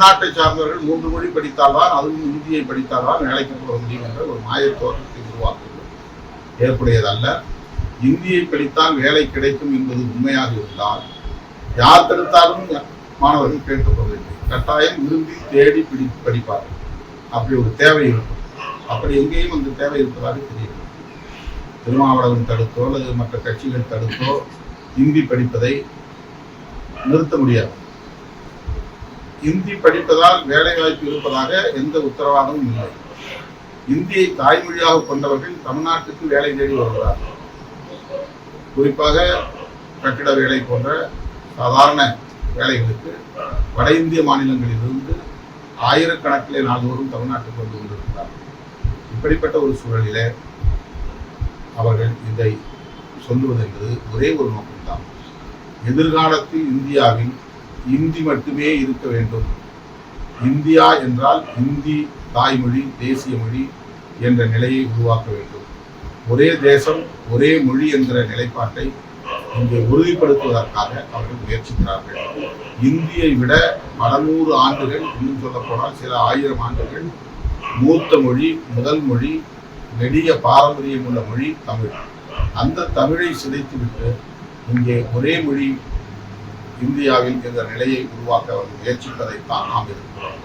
தமிழ்நாட்டை சார்ந்தவர்கள் மூன்று மொழி படித்தால்தான் அதுவும் இந்தியை படித்தால்தான் வேலைக்கு போக முடியும் என்ற ஒரு மாயத் தோற்றத்தை உருவாக்குவது ஏற்புடையதல்ல. இந்தியை படித்தால் வேலை கிடைக்கும் என்பது உண்மையாக இருந்தால் யார் தடுத்தாலும் மாணவர்கள் கேட்கப்படவில்லை. கட்டாயம் விரும்பி தேடி பிடி படிப்பார்கள். அப்படி ஒரு தேவை இருக்கும். அப்படி எங்கேயும் அந்த தேவை இருப்பதாக தெரியவில்லை. திருமாவளவன் தடுத்தோ அல்லது மற்ற கட்சிகள் தடுத்தோ இந்தி படிப்பதை நிறுத்த முடியாது. இந்தி படிப்பதால் வேலைவாய்ப்பு இருப்பதாக எந்த உத்தரவாதமும் இல்லை. இந்தியை தாய்மொழியாக கொண்டவர்கள் தமிழ்நாட்டுக்கு வேலை தேடி வருகிறார்கள். குறிப்பாக கட்டிட வேலை போன்ற சாதாரண வேலைகளுக்கு வட இந்திய மாநிலங்களிலிருந்து ஆயிரக்கணக்கிலே நாள்தோறும் தமிழ்நாட்டுக்கு வந்து கொண்டிருக்கிறார்கள். இப்படிப்பட்ட ஒரு சூழலிலே அவர்கள் இதை சொல்லுவது என்பது ஒரே ஒரு நோக்கம்தான். எதிர்காலத்தில் இந்தியாவின் இந்தி மட்டுமே இருக்க வேண்டும். இந்தியா என்றால் இந்தி தாய்மொழி தேசிய மொழி என்ற நிலையை உருவாக்க வேண்டும். ஒரே தேசம் ஒரே மொழி என்கிற நிலைப்பாட்டை இங்கே உறுதிப்படுத்துவதற்காக அவர்கள் முயற்சிக்கிறார்கள். இந்தியை விட பல நூறு ஆண்டுகள் இன்னும் சொல்ல போனால் சில ஆயிரம் ஆண்டுகள் மூத்த மொழி முதல் மொழி நெடிய பாரம்பரியம் உள்ள மொழி தமிழ். அந்த தமிழை சிதைத்துவிட்டு இங்கே ஒரே மொழி இந்தியாவில் என்ற நிலையை உருவாக்க அவர் முயற்சிப்பதைத்தான் நாம் இருக்கிறோம்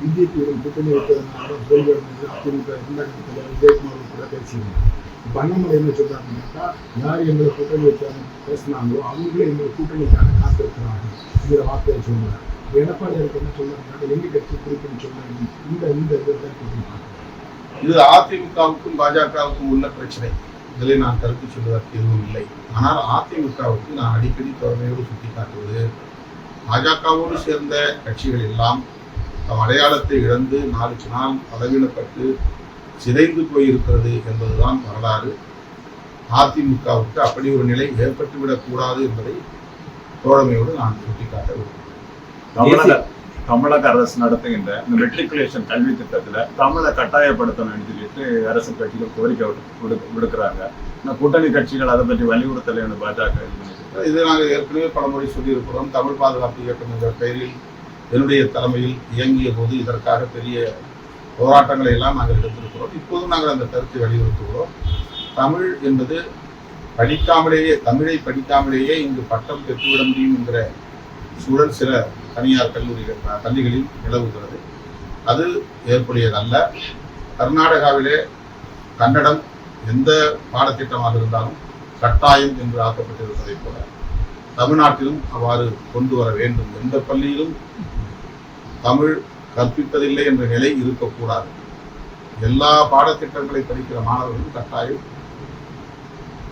பிஜேபியுடன் கூட்டணி தோல்வி அடைந்தது அதிமுக இரண்டாயிரத்தி தலைவர் விஜயகுமார் கூட பேசியிருந்தாங்க பண்ணமலை என்ன சொல்றாங்கன்னாக்கா யார் எங்களை கூட்டணி வைக்காம பேசினாங்களோ அவங்களே எங்களை கூட்டணிக்காக காத்திருக்கிறாங்க இந்த வார்த்தையை சொன்னார். எடப்பாடியாருக்கு என்ன சொல்றாங்க எங்க கட்சி குறிப்புன்னு சொன்னாங்க இந்த இந்த இதில் கேட்டிருக்காங்க இது அதிமுகவுக்கும் பாஜகவுக்கும் உள்ள பிரச்சனை. இதில் நான் கருத்து சொல்வதற்கு எதுவும் இல்லை. ஆனால் அதிமுகவுக்கு நான் அடிக்கடி தொடர்மையோடு சுட்டிக்காட்டுவது பாஜகவோடு சேர்ந்த கட்சிகள் எல்லாம் தம் அடையாளத்தை இழந்து நாளுக்கு நாள் பலவீனப்பட்டு சிதைந்து போயிருக்கிறது என்பதுதான் வரலாறு. அதிமுகவுக்கு அப்படி ஒரு நிலை ஏற்பட்டுவிடக் கூடாது என்பதை தோழமையோடு நான் சுட்டிக்காட்ட விரும்புகிறேன். தமிழக அரசு நடத்துகின்ற இந்த மெட்ரிகுலேஷன் கல்வி திட்டத்தில் தமிழை கட்டாயப்படுத்தணும்னு சொல்லிட்டு அரசு கட்சிகள் கோரிக்கை விடு- விடு- விடுக்கிறாங்க. ஆனால் கூட்டணி கட்சிகள் அதை பற்றி வலியுறுத்தலைன்னு பாஜக இது இது நாங்கள் ஏற்கனவே பலமுறை சொல்லியிருக்கிறோம். தமிழ் பாதுகாப்பு இயக்கம் என்ற பெயரில் என்னுடைய தலைமையில் இயங்கிய போது இதற்காக பெரிய போராட்டங்களை எல்லாம் நாங்கள் எடுத்திருக்கிறோம். இப்போதும் நாங்கள் அந்த கருத்தை வலியுறுத்துகிறோம். தமிழ் என்பது படிக்காமலேயே தமிழை படிக்காமலேயே இங்கு பட்டம் பெற்றுவிட முடியும் என்கிற சூழல் சில தனியார் கல்லூரிகள் பள்ளிகளில் நிலவுகிறது. அது ஏற்புடையதல்ல. கர்நாடகாவிலே கன்னடம் எந்த பாடத்திட்டமாக இருந்தாலும் கட்டாயம் என்று ஆக்கப்பட்டிருப்பதைப் போல தமிழ்நாட்டிலும் அவ்வாறு கொண்டு வர வேண்டும். எந்த பள்ளியிலும் தமிழ் கற்பிப்பதில்லை என்ற நிலை இருக்கக்கூடாது. எல்லா பாடத்திட்டங்களை படிக்கிற மாணவர்களும் கட்டாயம்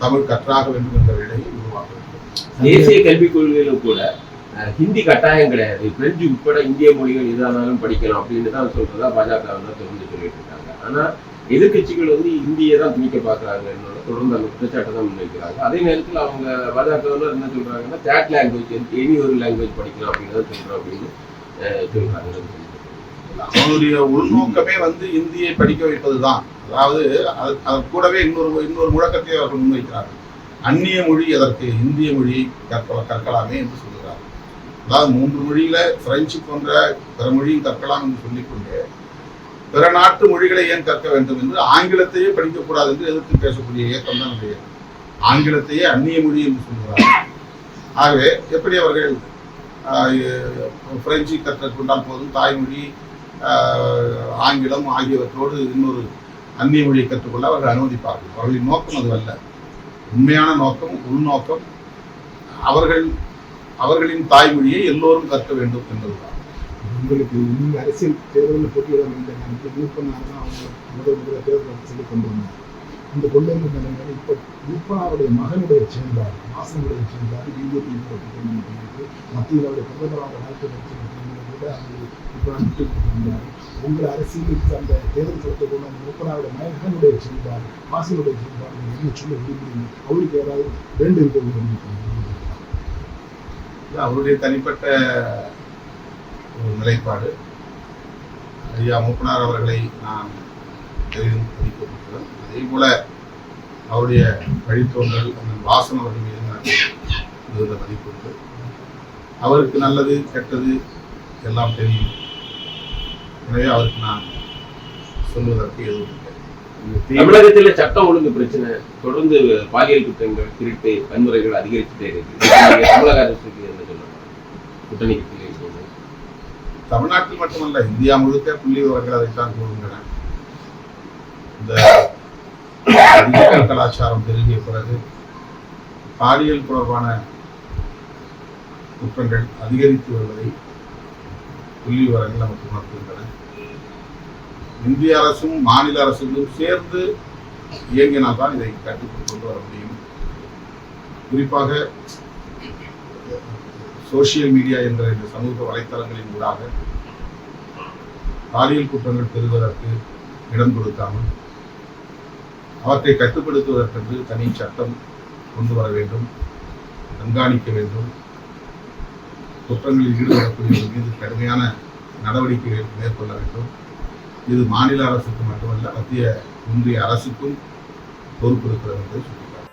தமிழ் கற்றாக வேண்டும் என்ற நிலையை உருவாக்க வேண்டும். தேசிய கல்விக் கொள்கையிலும் கூட ஹிந்தி கட்டாயம் கிடையாது. பிரெஞ்சு உட்பட இந்திய மொழிகள் எதானாலும் படிக்கலாம் அப்படின்னு தான் சொல்றதா பாஜக தான் தொடர்ந்து சொல்லிட்டு இருக்காங்க. ஆனா எதிர்க்கட்சிகள் வந்து இந்தியை தான் திணிக்க பாக்குறாங்க தொடர்ந்து அந்த குற்றச்சாட்டை தான் முன்வைக்கிறாங்க. அதே நேரத்தில் அவங்க பாஜக என்ன சொல்றாங்கன்னா தேர்ட் லாங்குவேஜ் எனி ஒரு லாங்குவேஜ் படிக்கலாம் அப்படின்னு தான் சொல்றோம் அப்படின்னு சொல்றாங்க. அவருடைய உள்நோக்கமே வந்து இந்தியை படிக்க வைப்பதுதான். அதாவது அது அது கூடவே இன்னொரு இன்னொரு முழக்கத்தை அவர்கள் முன்வைக்கிறார்கள். அந்நிய மொழி அதற்கு இந்திய மொழி கற்க கற்கலாமே என்று சொல்கிறார் அதாவது மூன்று மொழியில பிரெஞ்சு போன்ற பிற மொழியும் கற்கலாம் என்று சொல்லிக்கொண்டு பிற நாட்டு மொழிகளை ஏன் கற்க வேண்டும் என்று ஆங்கிலத்தையே படிக்கக்கூடாது என்று எதிர்த்து பேசக்கூடிய இயக்கம் தான் உடைய ஆங்கிலத்தையே அந்நிய மொழி என்று சொல்கிறார். ஆகவே எப்படி அவர்கள் பிரெஞ்சு கற்றுக்கொண்டால் போதும்? தாய்மொழி ஆங்கிலம் ஆகியவற்றோடு இன்னொரு அந்நிய மொழியை கற்றுக்கொள்ள அவர்கள் அனுமதிப்பார்கள். அவர்களின் நோக்கம் அது அல்ல உண்மையான நோக்கம் உள்நோக்கம் அவர்கள் அவர்களின் தாய்மொழியை எல்லோரும் கற்க வேண்டும் என்பதுதான். உங்களுக்கு இந்த அரசியல் தேர்தலில் போட்டியிட வேண்டிய நேரத்தில் விழுப்பனார் தான் அவங்க முதல் முதல்ல தேர்தல் அரசியலை கொண்டு வந்தாங்க. இந்த கொண்டு வந்த நிலைமையில இப்போ விழுப்பனாருடைய மகனுடைய சேர்ந்தார் வாசனுடைய சேர்ந்தார் பிஜேபி பண்ணிட்டு மத்தியில் அவருடைய பிரதமராக வாய்ப்பு கிடைச்சிருக்கிறத விட அவர் இப்போ விட்டு கொடுத்திருந்தார் உங்கள் அரசியலுக்கு அந்த தேர்தல் களத்தை கொண்டு வந்த விழுப்பனாருடைய மகனுடைய சேர்ந்தார் வாசனுடைய செயல்பாடு நீங்க என்ன சொல்ல விரும்புறீங்க அவருக்கு ஏதாவது வேண்டு இருக்க விரும்புகிறீங்க இது அவருடைய தனிப்பட்ட ஒரு நிலைப்பாடு. ஐயா மூப்பனார் அவர்களை நான் பெரிதும் மதிக்கப்பட்டவன் அதே போல அவருடைய வழித்தோன்றல் வாசன் அவர்கள் மீது நான் மிகுந்த மதிப்புண்டு. அவருக்கு நல்லது கெட்டது எல்லாம் தெரியும். எனவே அவருக்கு நான் சொல்வதற்கு எதுவும் இல்லை. தமிழகத்தில் சட்டம் ஒழுங்கு பிரச்சனை தொடர்ந்து பாலியல் குற்றங்கள் திருட்டு வன்முறைகள் அதிகரித்துட்டே இருக்கு தமிழக அரசுக்கு என்ன கூட்டணி தமிழ்நாட்டில் மட்டுமல்ல இந்தியா முழுக்க புள்ளி விவரங்கள் அதைத்தான் கூறுகின்றன. இந்த டிஜிட்டல் கலாச்சாரம் பெருகிய பிறகு பாலியல் தொடர்பான குற்றங்கள் அதிகரித்து வருவதை புள்ளி விவரங்கள் நமக்கு உணர்த்துகின்றன. இந்திய அரசும் மாநில அரசுகளும் சேர்ந்து இயங்கினால்தான் இதை கட்டுக்குள் கொண்டு வர முடியும். குறிப்பாக சோசியல் மீடியா என்ற இந்த சமூக வலைத்தளங்களின் ஊடாக பாலியல் குற்றங்கள் பெறுவதற்கு இடம் கொடுக்காமல் அவற்றை கட்டுப்படுத்துவதற்கென்று தனி சட்டம் கொண்டு வர வேண்டும் கண்காணிக்க வேண்டும். குற்றங்களில் ஈடுபடக்கூடியவர்கள் மீது கடுமையான நடவடிக்கைகள் மேற்கொள்ள வேண்டும். இது மாநில அரசுக்கு மட்டுமல்ல மத்திய ஒன்றிய அரசுக்கும் பொறுப்பு இருக்கிறது என்று